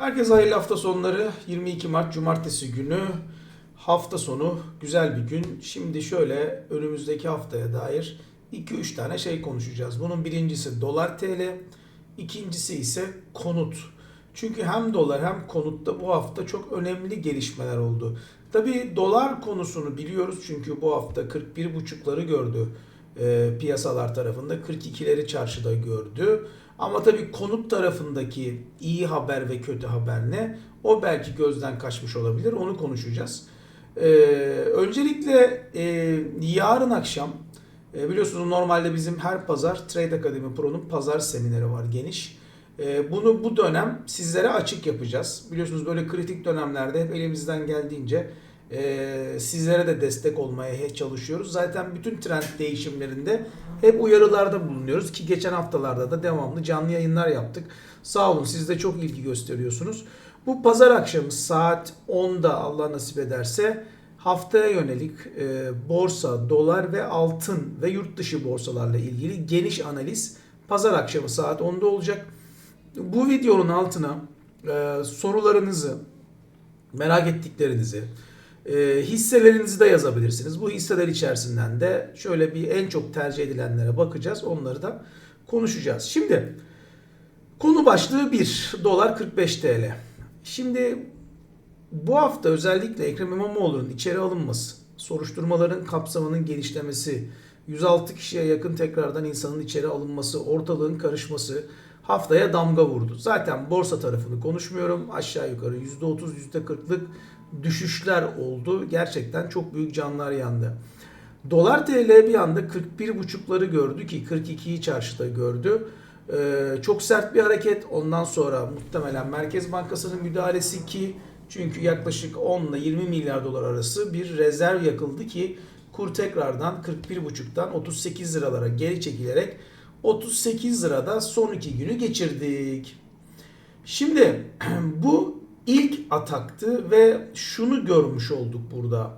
Herkese hayırlı hafta sonları. 22 Mart Cumartesi günü hafta sonu güzel bir gün. Şimdi şöyle önümüzdeki haftaya dair 2-3 tane şey konuşacağız. Bunun birincisi dolar TL, ikincisi ise konut. Çünkü hem dolar hem konutta bu hafta çok önemli gelişmeler oldu. Tabi dolar konusunu biliyoruz çünkü bu hafta 41.5'ları gördü e, piyasalar tarafında 42'leri çarşıda gördü. Ama tabii konut tarafındaki iyi haber ve kötü haber ne? O belki gözden kaçmış olabilir. Onu konuşacağız. Ee, öncelikle e, yarın akşam e, biliyorsunuz normalde bizim her pazar Trade Academy Pro'nun pazar semineri var geniş. E, bunu bu dönem sizlere açık yapacağız. Biliyorsunuz böyle kritik dönemlerde hep elimizden geldiğince e, sizlere de destek olmaya çalışıyoruz. Zaten bütün trend değişimlerinde hep uyarılarda bulunuyoruz ki geçen haftalarda da devamlı canlı yayınlar yaptık. Sağ olun siz de çok ilgi gösteriyorsunuz. Bu pazar akşamı saat 10'da Allah nasip ederse haftaya yönelik e, borsa, dolar ve altın ve yurt dışı borsalarla ilgili geniş analiz pazar akşamı saat 10'da olacak. Bu videonun altına e, sorularınızı, merak ettiklerinizi, e, hisselerinizi de yazabilirsiniz. Bu hisseler içerisinden de şöyle bir en çok tercih edilenlere bakacağız. Onları da konuşacağız. Şimdi konu başlığı 1. Dolar 45 TL. Şimdi bu hafta özellikle Ekrem İmamoğlu'nun içeri alınması, soruşturmaların kapsamının genişlemesi, 106 kişiye yakın tekrardan insanın içeri alınması, ortalığın karışması haftaya damga vurdu. Zaten borsa tarafını konuşmuyorum. Aşağı yukarı %30, %40'lık düşüşler oldu. Gerçekten çok büyük canlar yandı. Dolar TL bir anda 41.5'ları gördü ki 42'yi çarşıda gördü. Ee, çok sert bir hareket. Ondan sonra muhtemelen Merkez Bankası'nın müdahalesi ki çünkü yaklaşık 10 ile 20 milyar dolar arası bir rezerv yakıldı ki kur tekrardan 41.5'tan 38 liralara geri çekilerek 38 lirada son iki günü geçirdik. Şimdi bu ilk ataktı ve şunu görmüş olduk burada.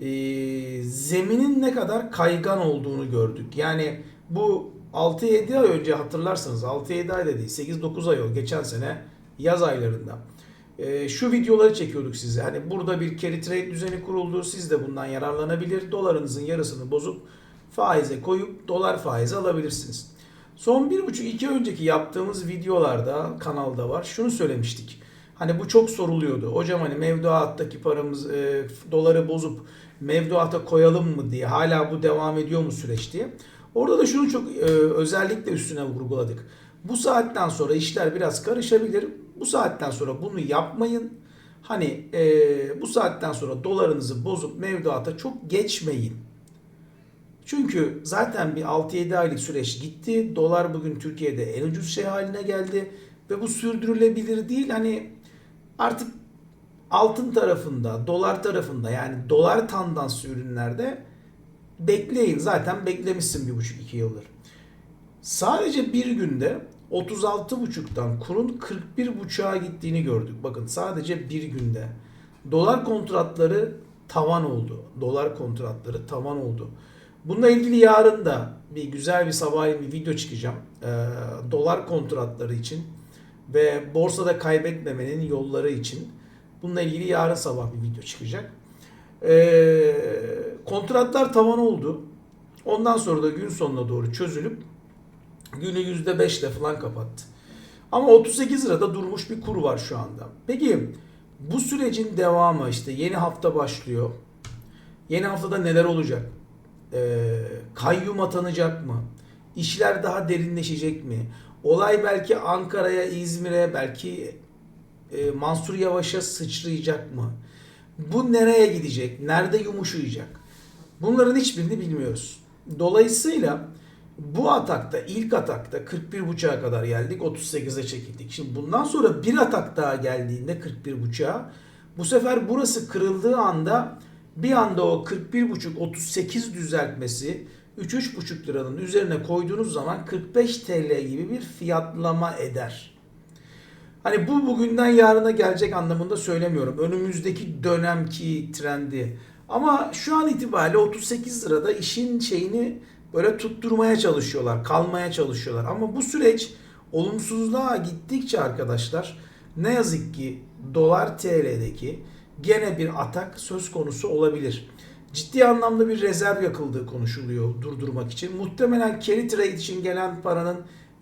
Ee, zeminin ne kadar kaygan olduğunu gördük. Yani bu 6-7 ay önce hatırlarsanız 6-7 ay da değil 8-9 ay oldu geçen sene yaz aylarında. Ee, şu videoları çekiyorduk size. Hani burada bir carry trade düzeni kuruldu. Siz de bundan yararlanabilir. Dolarınızın yarısını bozup faize koyup dolar faizi alabilirsiniz. Son 1,5-2 önceki yaptığımız videolarda kanalda var. Şunu söylemiştik. Hani bu çok soruluyordu. Hocam hani mevduattaki paramız e, doları bozup mevduata koyalım mı diye. Hala bu devam ediyor mu süreç diye. Orada da şunu çok e, özellikle üstüne vurguladık. Bu saatten sonra işler biraz karışabilir. Bu saatten sonra bunu yapmayın. Hani e, bu saatten sonra dolarınızı bozup mevduata çok geçmeyin. Çünkü zaten bir 6-7 aylık süreç gitti. Dolar bugün Türkiye'de en ucuz şey haline geldi. Ve bu sürdürülebilir değil. Hani artık altın tarafında, dolar tarafında yani dolar tandanslı ürünlerde bekleyin. Zaten beklemişsin bir buçuk iki yıldır. Sadece bir günde 36.5'tan kurun 41.5'a gittiğini gördük. Bakın sadece bir günde. Dolar kontratları tavan oldu. Dolar kontratları tavan oldu. Bununla ilgili yarın da bir güzel bir sabah bir video çıkacağım. Ee, dolar kontratları için ve borsada kaybetmemenin yolları için. Bununla ilgili yarın sabah bir video çıkacak. Ee, kontratlar tavan oldu. Ondan sonra da gün sonuna doğru çözülüp günü %5 ile falan kapattı. Ama 38 lirada durmuş bir kur var şu anda. Peki bu sürecin devamı işte yeni hafta başlıyor. Yeni haftada neler olacak? Ee, kayyum atanacak mı? İşler daha derinleşecek mi? Olay belki Ankara'ya, İzmir'e, belki e, Mansur Yavaş'a sıçrayacak mı? Bu nereye gidecek? Nerede yumuşayacak? Bunların hiçbirini bilmiyoruz. Dolayısıyla bu atakta, ilk atakta 41.5'a kadar geldik, 38'e çekildik. Şimdi bundan sonra bir atak daha geldiğinde 41.5'a bu sefer burası kırıldığı anda bir anda o 41.5-38 düzeltmesi 3-3.5 liranın üzerine koyduğunuz zaman 45 TL gibi bir fiyatlama eder. Hani bu bugünden yarına gelecek anlamında söylemiyorum. Önümüzdeki dönemki trendi. Ama şu an itibariyle 38 lirada işin şeyini böyle tutturmaya çalışıyorlar, kalmaya çalışıyorlar. Ama bu süreç olumsuzluğa gittikçe arkadaşlar ne yazık ki dolar TL'deki gene bir atak söz konusu olabilir. Ciddi anlamda bir rezerv yakıldığı konuşuluyor durdurmak için. Muhtemelen carry trade için gelen paranın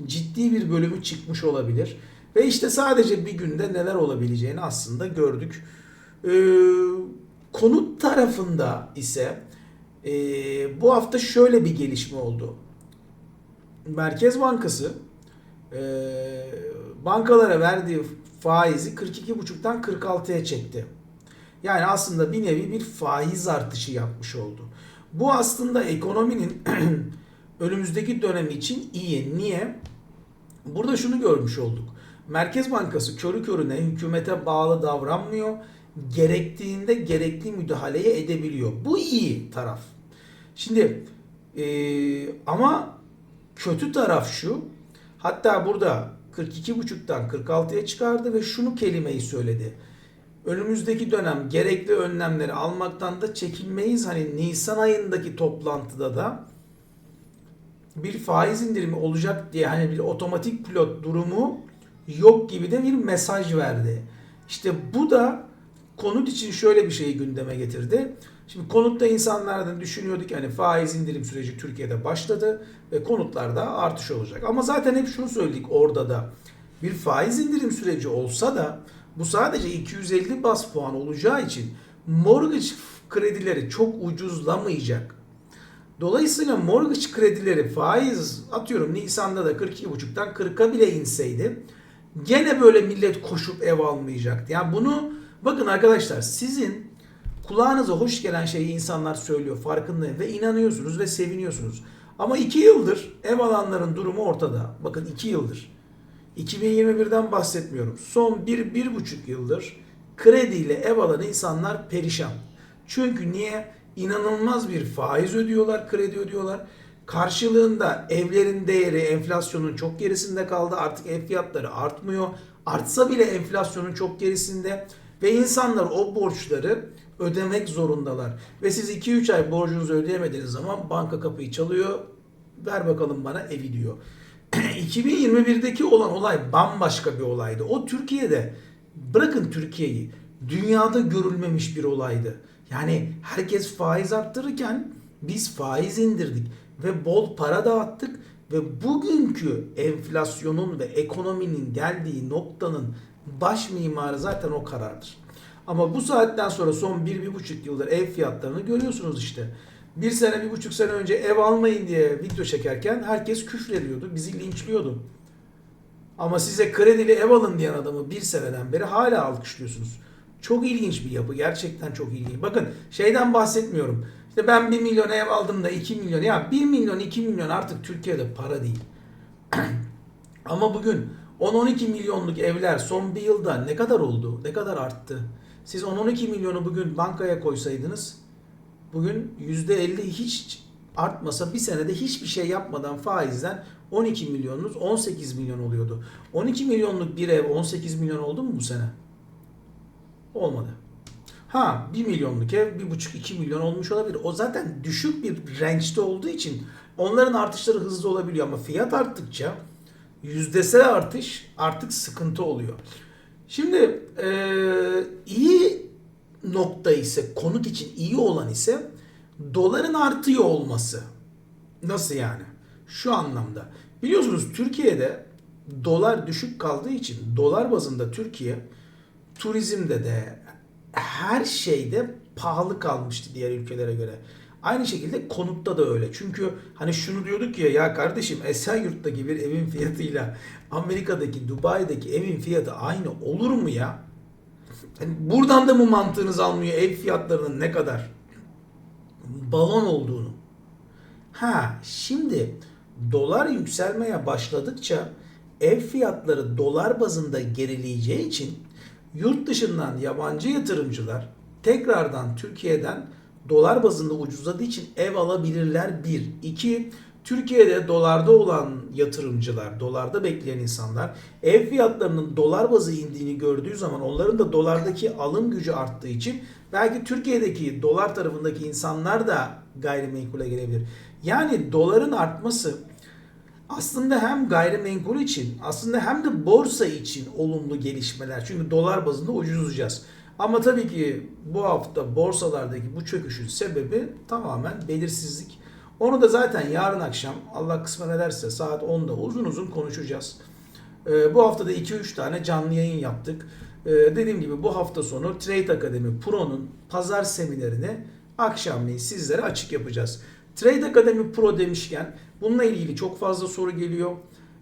ciddi bir bölümü çıkmış olabilir. Ve işte sadece bir günde neler olabileceğini aslında gördük. Ee, konut tarafında ise e, bu hafta şöyle bir gelişme oldu. Merkez Bankası e, bankalara verdiği faizi 42,5'tan 46'ya çekti. Yani aslında bir nevi bir faiz artışı yapmış oldu. Bu aslında ekonominin önümüzdeki dönemi için iyi. Niye? Burada şunu görmüş olduk. Merkez Bankası körü körüne hükümete bağlı davranmıyor. Gerektiğinde gerekli müdahaleye edebiliyor. Bu iyi taraf. Şimdi e, ama kötü taraf şu. Hatta burada 42.5'tan 46'ya çıkardı ve şunu kelimeyi söyledi. Önümüzdeki dönem gerekli önlemleri almaktan da çekinmeyiz. Hani Nisan ayındaki toplantıda da bir faiz indirimi olacak diye hani bir otomatik pilot durumu yok gibi de bir mesaj verdi. İşte bu da konut için şöyle bir şeyi gündeme getirdi. Şimdi konutta insanlardan düşünüyorduk hani faiz indirim süreci Türkiye'de başladı ve konutlarda artış olacak. Ama zaten hep şunu söyledik orada da bir faiz indirim süreci olsa da bu sadece 250 bas puan olacağı için mortgage kredileri çok ucuzlamayacak. Dolayısıyla mortgage kredileri faiz atıyorum Nisan'da da 42,5'tan 40'a bile inseydi gene böyle millet koşup ev almayacaktı. Yani bunu bakın arkadaşlar sizin kulağınıza hoş gelen şeyi insanlar söylüyor farkındayım ve inanıyorsunuz ve seviniyorsunuz. Ama 2 yıldır ev alanların durumu ortada. Bakın 2 yıldır. 2021'den bahsetmiyorum. Son 1-1,5 yıldır krediyle ev alan insanlar perişan. Çünkü niye? İnanılmaz bir faiz ödüyorlar, kredi ödüyorlar. Karşılığında evlerin değeri enflasyonun çok gerisinde kaldı. Artık ev fiyatları artmıyor. Artsa bile enflasyonun çok gerisinde. Ve insanlar o borçları ödemek zorundalar. Ve siz 2-3 ay borcunuzu ödeyemediğiniz zaman banka kapıyı çalıyor. Ver bakalım bana evi diyor. 2021'deki olan olay bambaşka bir olaydı. O Türkiye'de bırakın Türkiye'yi dünyada görülmemiş bir olaydı. Yani herkes faiz arttırırken biz faiz indirdik ve bol para dağıttık ve bugünkü enflasyonun ve ekonominin geldiği noktanın baş mimarı zaten o karardır. Ama bu saatten sonra son bir, bir buçuk yıldır ev fiyatlarını görüyorsunuz işte. Bir sene, bir buçuk sene önce ev almayın diye video çekerken herkes küfrediyordu, bizi linçliyordu. Ama size kredili ev alın diyen adamı bir seneden beri hala alkışlıyorsunuz. Çok ilginç bir yapı. Gerçekten çok ilginç. Bakın şeyden bahsetmiyorum. İşte ben 1 milyon ev aldım da 2 milyon. Ya 1 milyon 2 milyon artık Türkiye'de para değil. Ama bugün 10-12 milyonluk evler son bir yılda ne kadar oldu? Ne kadar arttı? Siz 10-12 milyonu bugün bankaya koysaydınız bugün %50 hiç artmasa bir senede hiçbir şey yapmadan faizden 12 milyonunuz 18 milyon oluyordu. 12 milyonluk bir ev 18 milyon oldu mu bu sene? Olmadı. Ha 1 milyonluk ev 1,5-2 milyon olmuş olabilir. O zaten düşük bir range'de olduğu için onların artışları hızlı olabiliyor ama fiyat arttıkça yüzdesel artış artık sıkıntı oluyor. Şimdi e, iyi nokta ise konut için iyi olan ise doların artıyor olması. Nasıl yani? Şu anlamda. Biliyorsunuz Türkiye'de dolar düşük kaldığı için dolar bazında Türkiye turizmde de her şeyde pahalı kalmıştı diğer ülkelere göre. Aynı şekilde konutta da öyle. Çünkü hani şunu diyorduk ya ya kardeşim Esenyurt'taki bir evin fiyatıyla Amerika'daki Dubai'deki evin fiyatı aynı olur mu ya? Buradan da mı mantığınız almıyor ev fiyatlarının ne kadar balon olduğunu? Ha şimdi dolar yükselmeye başladıkça ev fiyatları dolar bazında gerileyeceği için yurt dışından yabancı yatırımcılar tekrardan Türkiye'den dolar bazında ucuzladığı için ev alabilirler. Bir. iki Türkiye'de dolarda olan yatırımcılar, dolarda bekleyen insanlar ev fiyatlarının dolar bazı indiğini gördüğü zaman onların da dolardaki alım gücü arttığı için belki Türkiye'deki dolar tarafındaki insanlar da gayrimenkule gelebilir. Yani doların artması aslında hem gayrimenkul için aslında hem de borsa için olumlu gelişmeler. Çünkü dolar bazında ucuzlayacağız. Ama tabii ki bu hafta borsalardaki bu çöküşün sebebi tamamen belirsizlik. Onu da zaten yarın akşam Allah kısmet ederse saat 10'da uzun uzun konuşacağız. Ee, bu hafta da 2-3 tane canlı yayın yaptık. Ee, dediğim gibi bu hafta sonu Trade Academy Pro'nun pazar seminerini akşamleyin sizlere açık yapacağız. Trade Academy Pro demişken bununla ilgili çok fazla soru geliyor.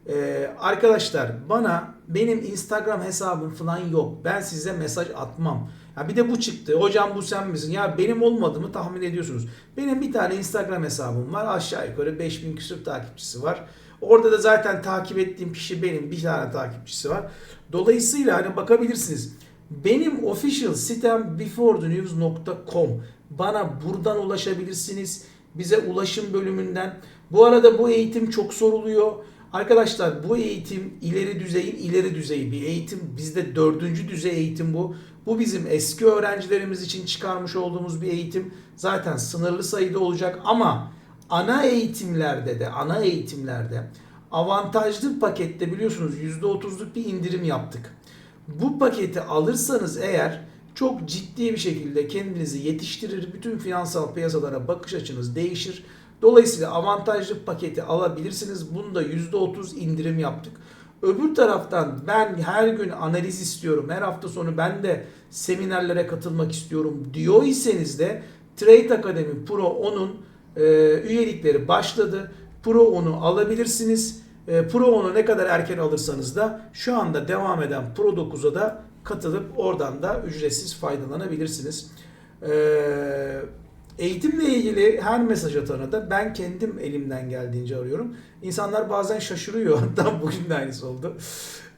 Ee, arkadaşlar bana benim Instagram hesabım falan yok. Ben size mesaj atmam. Ya bir de bu çıktı. Hocam bu sen misin? Ya benim olmadığımı tahmin ediyorsunuz. Benim bir tane Instagram hesabım var. Aşağı yukarı 5000 küsur takipçisi var. Orada da zaten takip ettiğim kişi benim. Bir tane takipçisi var. Dolayısıyla hani bakabilirsiniz. Benim official sitem beforethenews.com. Bana buradan ulaşabilirsiniz. Bize ulaşım bölümünden. Bu arada bu eğitim çok soruluyor. Arkadaşlar bu eğitim ileri düzeyin ileri düzeyi bir eğitim. Bizde dördüncü düzey eğitim bu. Bu bizim eski öğrencilerimiz için çıkarmış olduğumuz bir eğitim. Zaten sınırlı sayıda olacak ama ana eğitimlerde de ana eğitimlerde avantajlı pakette biliyorsunuz %30'luk bir indirim yaptık. Bu paketi alırsanız eğer çok ciddi bir şekilde kendinizi yetiştirir, bütün finansal piyasalara bakış açınız değişir. Dolayısıyla avantajlı paketi alabilirsiniz. Bunda %30 indirim yaptık. Öbür taraftan ben her gün analiz istiyorum. Her hafta sonu ben de seminerlere katılmak istiyorum diyor iseniz de Trade Academy Pro 10'un e, üyelikleri başladı. Pro 10'u alabilirsiniz. E, Pro 10'u ne kadar erken alırsanız da şu anda devam eden Pro 9'a da katılıp oradan da ücretsiz faydalanabilirsiniz. Eee Eğitimle ilgili her mesaj atana da ben kendim elimden geldiğince arıyorum. İnsanlar bazen şaşırıyor. Hatta bugün de aynısı oldu.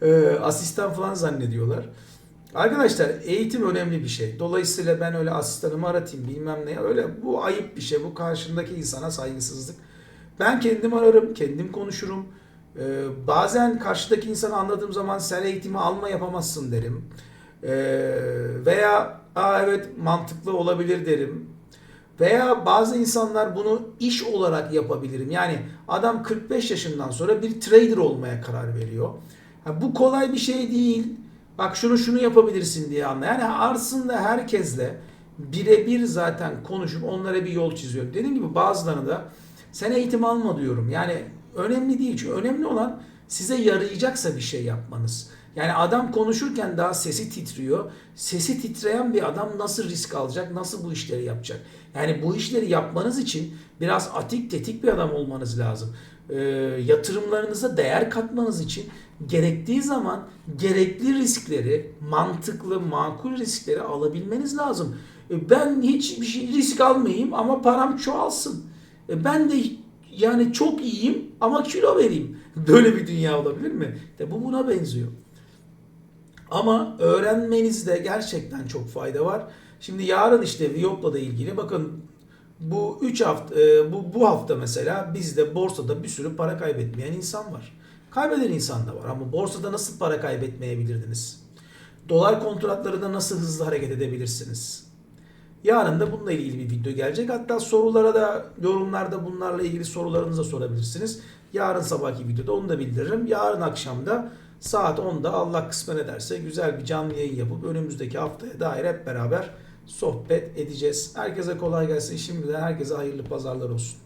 Ee, asistan falan zannediyorlar. Arkadaşlar eğitim önemli bir şey. Dolayısıyla ben öyle asistanımı aratayım bilmem ne. Öyle bu ayıp bir şey. Bu karşımdaki insana saygısızlık. Ben kendim ararım, kendim konuşurum. Ee, bazen karşıdaki insanı anladığım zaman sen eğitimi alma yapamazsın derim. Ee, veya Aa, evet mantıklı olabilir derim. Veya bazı insanlar bunu iş olarak yapabilirim. Yani adam 45 yaşından sonra bir trader olmaya karar veriyor. Ha, bu kolay bir şey değil. Bak şunu şunu yapabilirsin diye anla. Yani aslında herkesle birebir zaten konuşup onlara bir yol çiziyorum. Dediğim gibi bazılarına da sen eğitim alma diyorum. Yani önemli değil. Çünkü önemli olan size yarayacaksa bir şey yapmanız. Yani adam konuşurken daha sesi titriyor. Sesi titreyen bir adam nasıl risk alacak, nasıl bu işleri yapacak? Yani bu işleri yapmanız için biraz atik tetik bir adam olmanız lazım. Ee, yatırımlarınıza değer katmanız için gerektiği zaman gerekli riskleri, mantıklı, makul riskleri alabilmeniz lazım. Ee, ben hiç bir şey risk almayayım ama param çoğalsın. Ee, ben de yani çok iyiyim ama kilo vereyim. Böyle bir dünya olabilir mi? De bu buna benziyor. Ama öğrenmenizde gerçekten çok fayda var. Şimdi yarın işte Viyop'la da ilgili bakın bu 3 hafta e, bu bu hafta mesela bizde borsada bir sürü para kaybetmeyen insan var. Kaybeden insan da var ama borsada nasıl para kaybetmeyebilirdiniz? Dolar kontratlarında nasıl hızlı hareket edebilirsiniz? Yarın da bununla ilgili bir video gelecek. Hatta sorulara da yorumlarda bunlarla ilgili sorularınızı sorabilirsiniz. Yarın sabahki videoda onu da bildiririm. Yarın akşam da saat 10'da Allah kısmet ederse güzel bir canlı yayın yapıp önümüzdeki haftaya dair hep beraber sohbet edeceğiz. Herkese kolay gelsin. Şimdiden herkese hayırlı pazarlar olsun.